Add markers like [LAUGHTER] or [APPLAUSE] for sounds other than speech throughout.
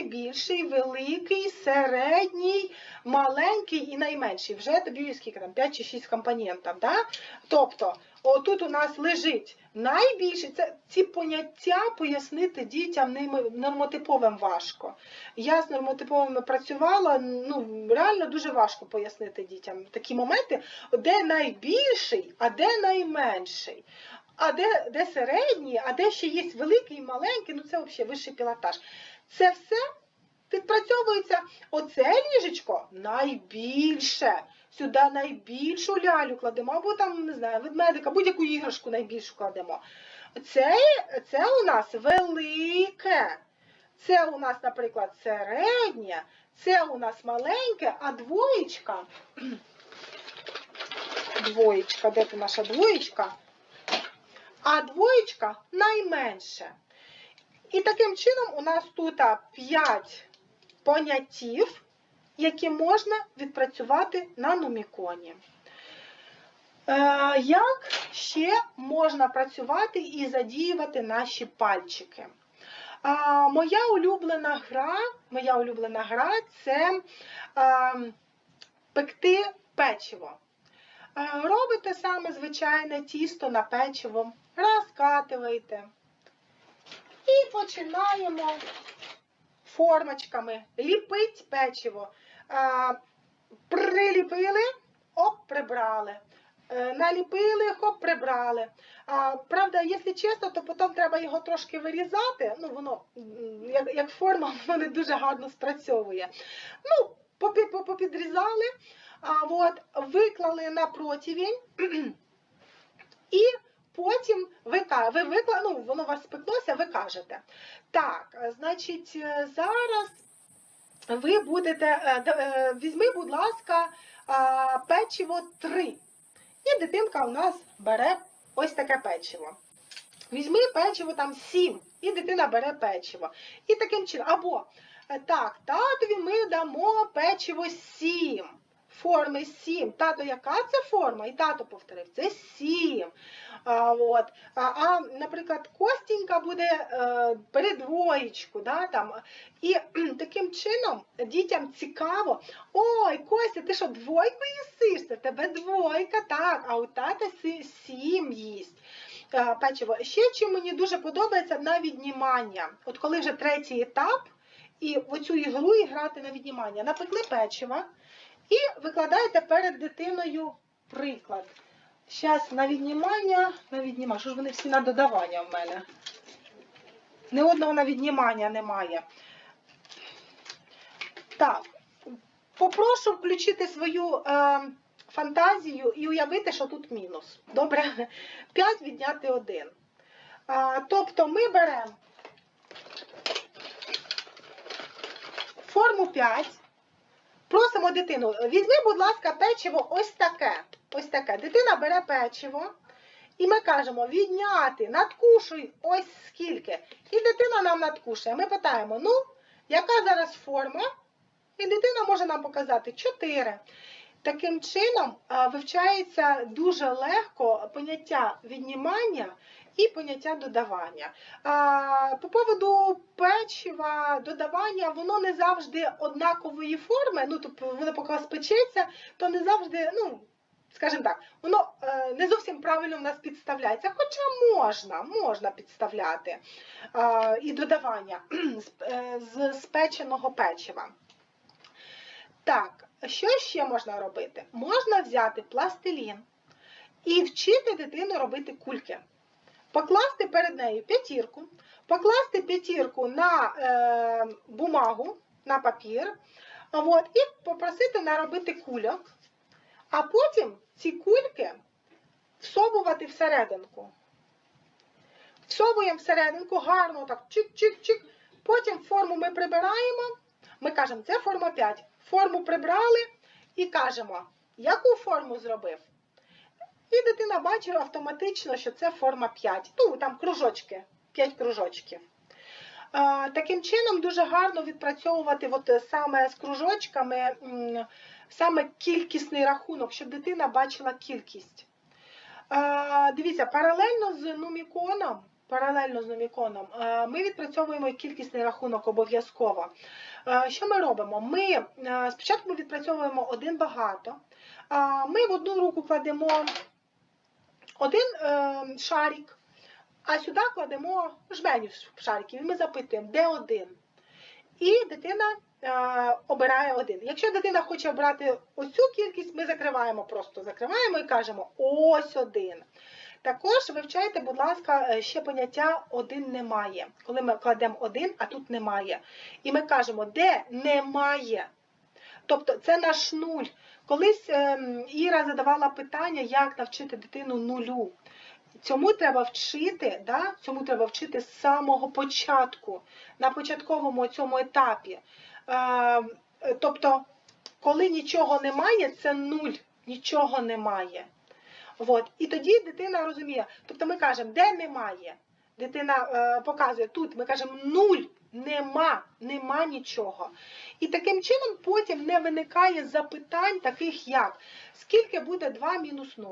найбільший, великий, середній, маленький і найменший. Вже тобі скільки там 5 чи 6 компонентів. Да? Тобто, отут у нас лежить найбільший. Це ці поняття пояснити дітям нормотиповим важко. Я з нормотиповими працювала. Ну реально дуже важко пояснити дітям такі моменти, де найбільший, а де найменший. А де, де середній, а де ще є великий маленький, ну це взагалі вищий пілотаж. Це все відпрацьовується. Оце ліжечко найбільше. Сюди найбільшу лялю кладемо, або там, не знаю, ведмедика, будь-яку іграшку найбільшу кладемо. Це, це у нас велике. Це у нас, наприклад, середнє, це у нас маленьке, а двоєчка. [CLEARS THROAT] Двоєчка, де ти наша двоєчка? А двоєчка найменше. І таким чином у нас тут 5 поняттів, які можна відпрацювати на нуміконі. Е, Як ще можна працювати і задіювати наші пальчики? Моя улюблена гра, моя улюблена гра це пекти печиво. Е, Робите саме звичайне тісто на печиво, розкатуєте. І починаємо формочками ліпити печиво. Приліпили, оп, прибрали. Е, Наліпили, хоп, прибрали. А, правда, якщо чесно, то потім треба його трошки вирізати. Ну, воно як, як форма, [LAUGHS] воно не дуже гарно спрацьовує. Ну, попідрізали, а, от, виклали на противень. [CLEARS THROAT] І потім ви, ви викла, ну, воно у вас спеклося, ви кажете. Так, значить, е, зараз ви будете, е, е, візьми, будь ласка, печиво 3. І дитинка у нас бере ось таке печиво. Візьми печиво там 7, і дитина бере печиво. І таким чином, або так, татові ми дамо печиво 7. Форми 7. Тато, яка це форма? І тато повторив, це 7. А, от. а, а, наприклад, Костінька буде е, бере двоєчку. Да, там. І таким чином дітям цікаво. Ой, Костя, ти що, двойку їсиш? Це тебе двойка, так, а у тата сім їсть. е, Печиво. Ще чим мені дуже подобається на віднімання. От коли вже третій етап, і оцю ігру і грати на віднімання. Напекли печиво і викладаєте перед дитиною приклад. Зараз на віднімання, на віднімання. Що ж вони всі на додавання в мене? Ні одного на віднімання немає. Так, попрошу включити свою е, фантазію і уявити, що тут мінус. Добре? 5 відняти 1. А, тобто ми беремо форму 5. Просимо дитину, візьми, будь ласка, печиво ось таке. Ось таке. Дитина бере печиво. І ми кажемо відняти, надкушуй ось скільки. І дитина нам надкушує. Ми питаємо, ну, яка зараз форма? І дитина може нам показати 4. Таким чином вивчається дуже легко поняття віднімання і поняття додавання. По поводу печива, додавання, воно не завжди однакової форми. Ну, тобто воно поки спечеться, то не завжди, ну, скажімо так, воно е, не зовсім правильно в нас підставляється. Хоча можна, можна підставляти і додавання [CLEARS THROAT] е, з спеченого печива. Так, що ще можна робити? Можна взяти пластилін і вчити дитину робити кульки. Покласти перед нею п'ятірку, покласти п'ятірку на е, бумагу, на папір, от, і попросити наробити кульок, а потім ці кульки всовувати всерединку. Всовуємо всерединку, гарно так чик-чик-чик. Потім форму ми прибираємо. Ми кажемо, це форма 5. Форму прибрали і кажемо, яку форму зробив. І дитина бачить автоматично, що це форма 5. Ну, там кружочки, 5 кружочків. Таким чином дуже гарно відпрацьовувати от саме з кружочками, саме кількісний рахунок, щоб дитина бачила кількість. Дивіться, паралельно з нуміконом паралельно з номіконом, е, ми відпрацьовуємо кількісний рахунок обов'язково. Е, Що ми робимо? Ми е, спочатку відпрацьовуємо один багато. Ми в одну руку кладемо один е, шарик, а сюди кладемо жменю шариків. І ми запитуємо, де один. І дитина е, обирає один. Якщо дитина хоче обрати оцю кількість, ми закриваємо просто закриваємо і кажемо ось один. Також вивчайте, будь ласка, е, ще поняття один немає. Коли ми кладемо один, а тут немає. І ми кажемо, де немає. Тобто це наш нуль. Колись ем, Іра задавала питання, як навчити дитину нулю. Цьому треба вчити, да? цьому треба вчити з самого початку, на початковому цьому етапі. Е, тобто, коли нічого немає, це нуль, нічого немає. От. І тоді дитина розуміє. Тобто ми кажемо, де немає. Дитина е, показує тут, ми кажемо нуль, нема, нема нічого. І таким чином потім не виникає запитань, таких як скільки буде 2 мінус 0.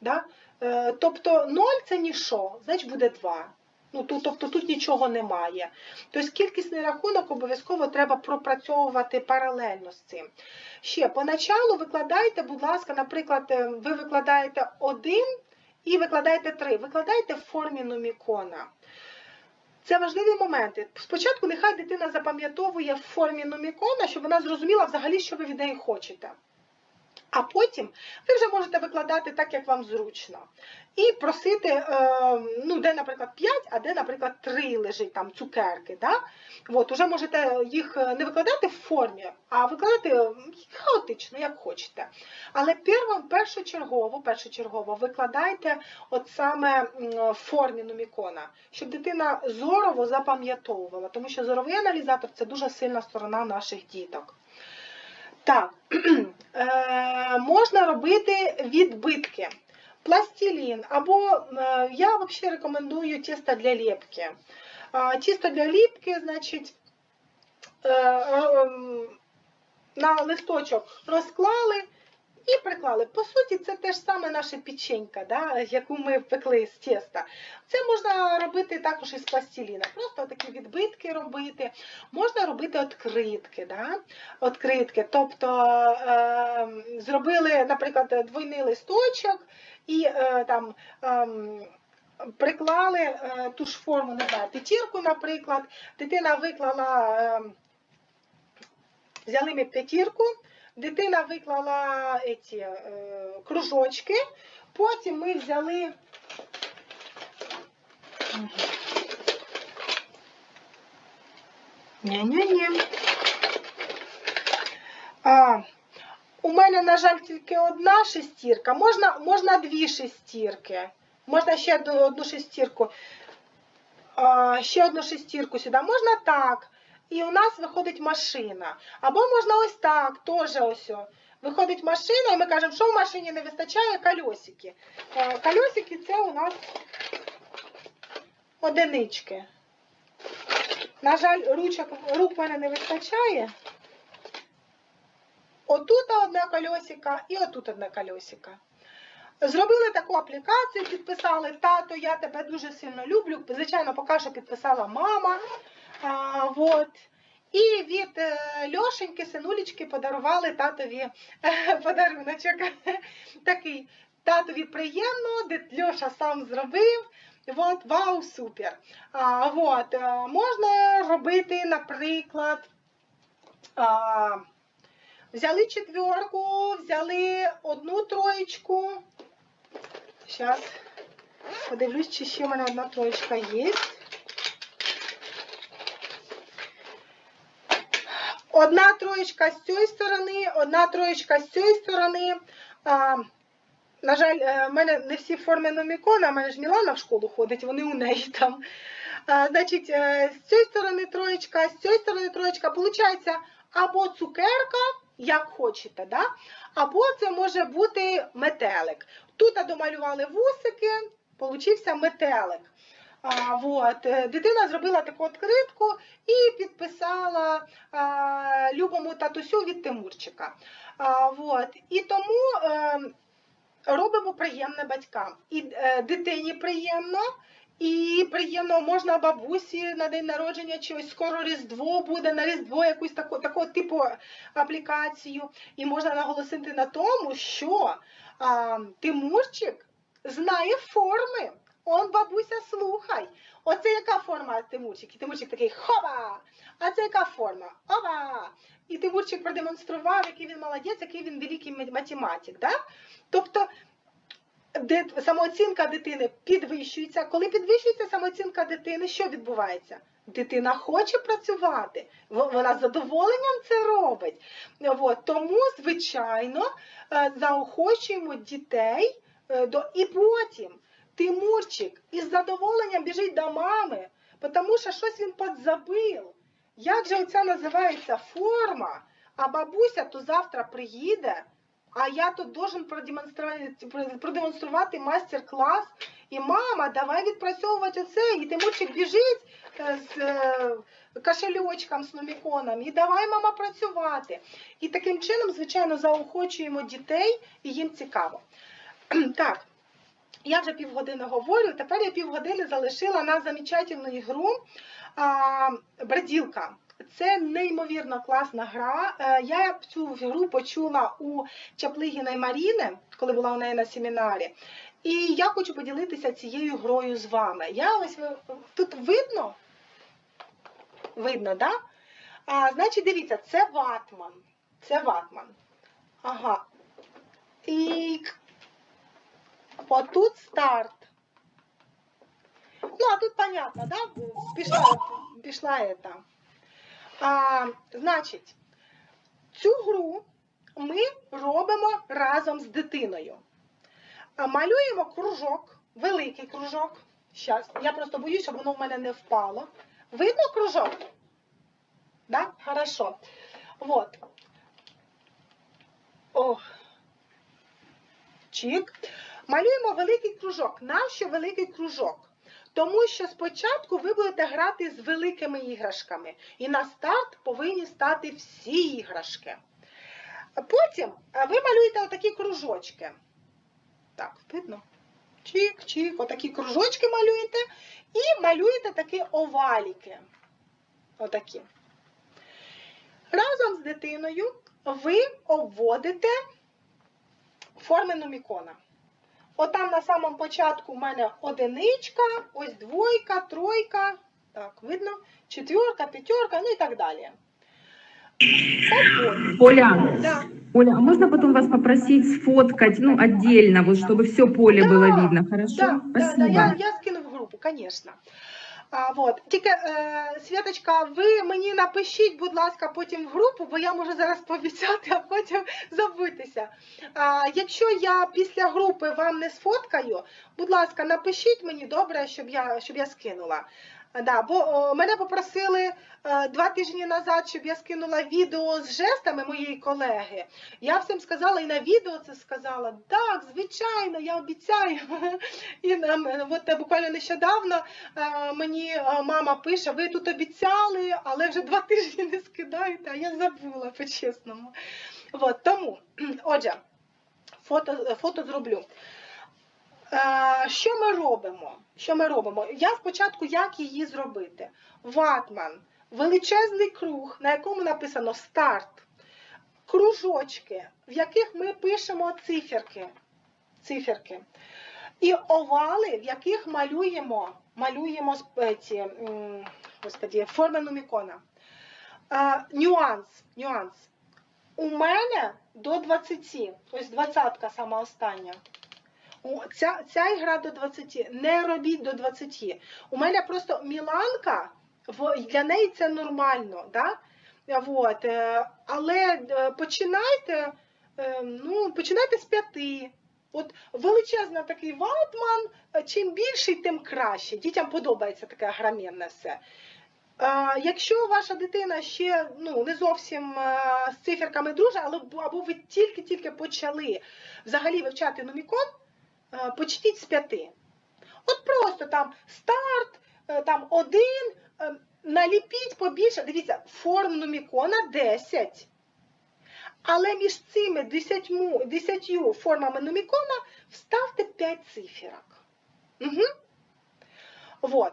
Да? Е, тобто 0 це ніщо, значить буде 2. Ну, тут, тобто тут нічого немає. Тобто кількісний рахунок обов'язково треба пропрацьовувати паралельно з цим. Ще поначалу викладайте, будь ласка, наприклад, е, ви викладаєте 1 і викладаєте 3. Викладайте в формі номікона. Це важливі моменти. Спочатку нехай дитина запам'ятовує в формі номікона, щоб вона зрозуміла взагалі, що ви від неї хочете. А потім ви вже можете викладати так, як вам зручно. І просити, е, ну, де, наприклад, 5, а де, наприклад, 3 лежить там цукерки. Да? От, уже можете їх не викладати в формі, а викладати хаотично, як хочете. Але перво- першочергово, першочергово викладайте от саме в формі номікона, щоб дитина зорово запам'ятовувала, тому що зоровий аналізатор це дуже сильна сторона наших діток. Так, е, [CLEARS THROAT] можна робити відбитки. Пластилін, або е, я взагалі рекомендую тісто для ліпки. Тісто для ліпки, значить, е, ем, на листочок розклали і приклали. По суті, це те ж саме наша печенька, да, яку ми пекли з тіста. Це можна робити також із пластиліна. Просто такі відбитки робити. Можна робити відкритки. Да? Відкритки. Тобто е, зробили, наприклад, двойний листочок і е, там. Е, Приклали е, ту ж форму, не знаю, п'ятірку, наприклад, дитина виклала, е, взяли ми п'ятірку, дитина виклала ці, е, кружочки, потім ми взяли. Ні-ні-ні. У мене, на жаль, тільки одна шестірка. Можна, можна дві шестірки. Можна ще одну, одну шестірку. А, ще одну шестірку сюди. Можна так. І у нас виходить машина. Або можна ось так, теж ось. Виходить машина, і ми кажемо, що в машині не вистачає кольосики. Е, Кольосики це у нас одинички. На жаль, ручок, рук в мене не вистачає. Отут одне кольосика і отут одне кольосика. Зробили таку аплікацію, підписали тато, я тебе дуже сильно люблю. Звичайно, поки що підписала мама. Вот. І від е, Льошеньки, синулечки подарували татові е, [LAUGHS] подаруночок. [LAUGHS] Такий татові приємно, де Льоша сам зробив. От, вау, супер. А, от, е, можна робити, наприклад, а, взяли четверку, взяли одну троєчку. Зараз подивлюсь, чи ще в мене одна троєчка є. Одна троєчка з цієї сторони, одна троєчка з цієї сторони. А, на жаль, е, в мене не всі форми номікона, в мене ж Мілана в школу ходить, вони у неї там. А, значить, е, з цієї сторони троєчка, з цієї сторони троєчка. Получається або цукерка, як хочете, да? або це може бути метелик. Тут домалювали вусики, получився метелик. А, вот. е, Дитина зробила таку відкритку і підписала а, любому татусю від Тимурчика. А, вот. І тому е, робимо приємне батькам. І е, дитині приємно, І приємно можна бабусі на день народження чи ось скоро Різдво буде, на Різдво якусь таку, такого типу аплікацію. І можна наголосити на тому, що а, Тимурчик знає форми. Он, бабуся, слухай. Тимурчик? І Тимурчик такий хоба! А це яка форма? Ова! І Тимурчик продемонстрував, який він молодець, який він великий математик. Да? Тобто самооцінка дитини підвищується. Коли підвищується самооцінка дитини, що відбувається? Дитина хоче працювати, вона з задоволенням це робить. От, тому, звичайно, е, заохочуємо дітей е, до і потім Тимурчик із задоволенням біжить до мами, тому що щось він подзабив. Як же оця називається форма? А бабуся то завтра приїде, а я тут должен продемонструвати, продемонструвати майстер-клас. І мама, давай відпрацьовувати оце. І Тимурчик біжить е, з е, кошельочком, з нуміконом, і давай, мама, працювати. І таким чином, звичайно, заохочуємо дітей, і їм цікаво. [CLEARS THROAT] Так, я вже півгодини говорю, тепер я півгодини залишила на замечательну ігру а, Броділка. Це неймовірно класна гра. Е, Я цю гру почула у Чаплигіної Маріни, коли була у неї на семінарі. І я хочу поділитися цією грою з вами. Я ось тут видно? Видно, да? Значить, дивіться, це ватман. Це ватман. Ага. І отут старт. Ну, а тут понятно, да? Пішла, пішла это. А, значить, цю гру ми робимо разом з дитиною. А, Малюємо кружок, великий кружок. Щас, я просто боюсь, щоб воно в мене не впало. Видно кружок? Да? Хорошо. Вот. О. Чик. Малюємо великий кружок. Нащо великий кружок? Тому що спочатку ви будете грати з великими іграшками, і на старт повинні стати всі іграшки. Потім ви малюєте отакі кружочки. Так, видно? Чик-чик, отакі кружочки малюєте, і малюєте такі оваліки. Отакі. Разом з дитиною ви обводите форми нумікона. Отам на самому початку у мене одиничка, ось двойка, тройка, так, видно, четверка, п'ятерка, ну і так далі. Оля, Да. Оля, а можно потом вас попросить сфоткать, ну, отдельно, вот, чтобы все поле Да, было видно, хорошо? Да, да, Спасибо. да, я, я скину в групу, звісно. А, вот. Тільки, е, Святочка, ви мені напишіть, будь ласка, потім в групу, бо я можу зараз пообіцяти, а потім забутися. А, якщо я після групи вам не сфоткаю, будь ласка, напишіть мені добре, щоб я, щоб я скинула. Да, бо мене попросили е, два тижні назад, щоб я скинула відео з жестами моєї колеги. Я всім сказала і на відео це сказала. Так, звичайно, я обіцяю. [LAUGHS] І нам е, от е, буквально нещодавно мені мама пише: ви тут обіцяли, але вже два [LAUGHS] тижні не скидаєте, а я забула по-чесному. От, тому, [CLEARS THROAT] отже, фото, фото зроблю. Е, Що ми робимо? Що ми робимо? Я спочатку як її зробити? Ватман, величезний круг, на якому написано старт, кружочки, в яких ми пишемо циферки. циферки. І овали, в яких малюємо, малюємо сп- ці, господі, форми нумікона. Е, нюанс, нюанс. У мене до 20, ось двадцятка сама остання. Ця, ця ігра до 20. Не робіть до 20. У мене просто Міланка, для неї це нормально. Да? Вот. е, Але е, починайте, е, ну, починайте з п'яти. От величезний такий ватман, чим більший, тим краще. Дітям подобається таке граменне все. Якщо ваша дитина ще ну, не зовсім з циферками дружить, але або ви тільки-тільки почали взагалі вивчати нумікон, е, почніть з п'яти. От просто там старт, е, там один, е, наліпіть побільше. Дивіться, форм нумікона 10. Але між цими 10, 10 формами нумікона вставте 5 циферок. Угу. Вот.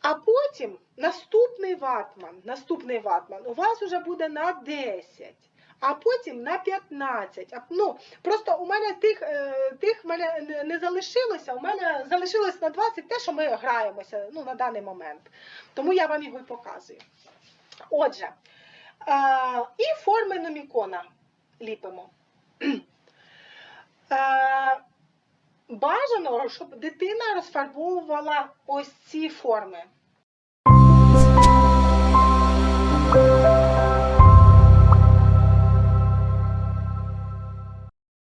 А потім наступний ватман, наступний ватман у вас вже буде на 10, а потім на 15. Ну, просто у мене тих, е, тих мене не- залишилося, у мене залишилось на 20 те, що ми граємося ну, на даний момент. Тому я вам його і показую. Отже, е, і форми номікона ліпимо. Е, бажано, щоб дитина розфарбовувала ось ці форми.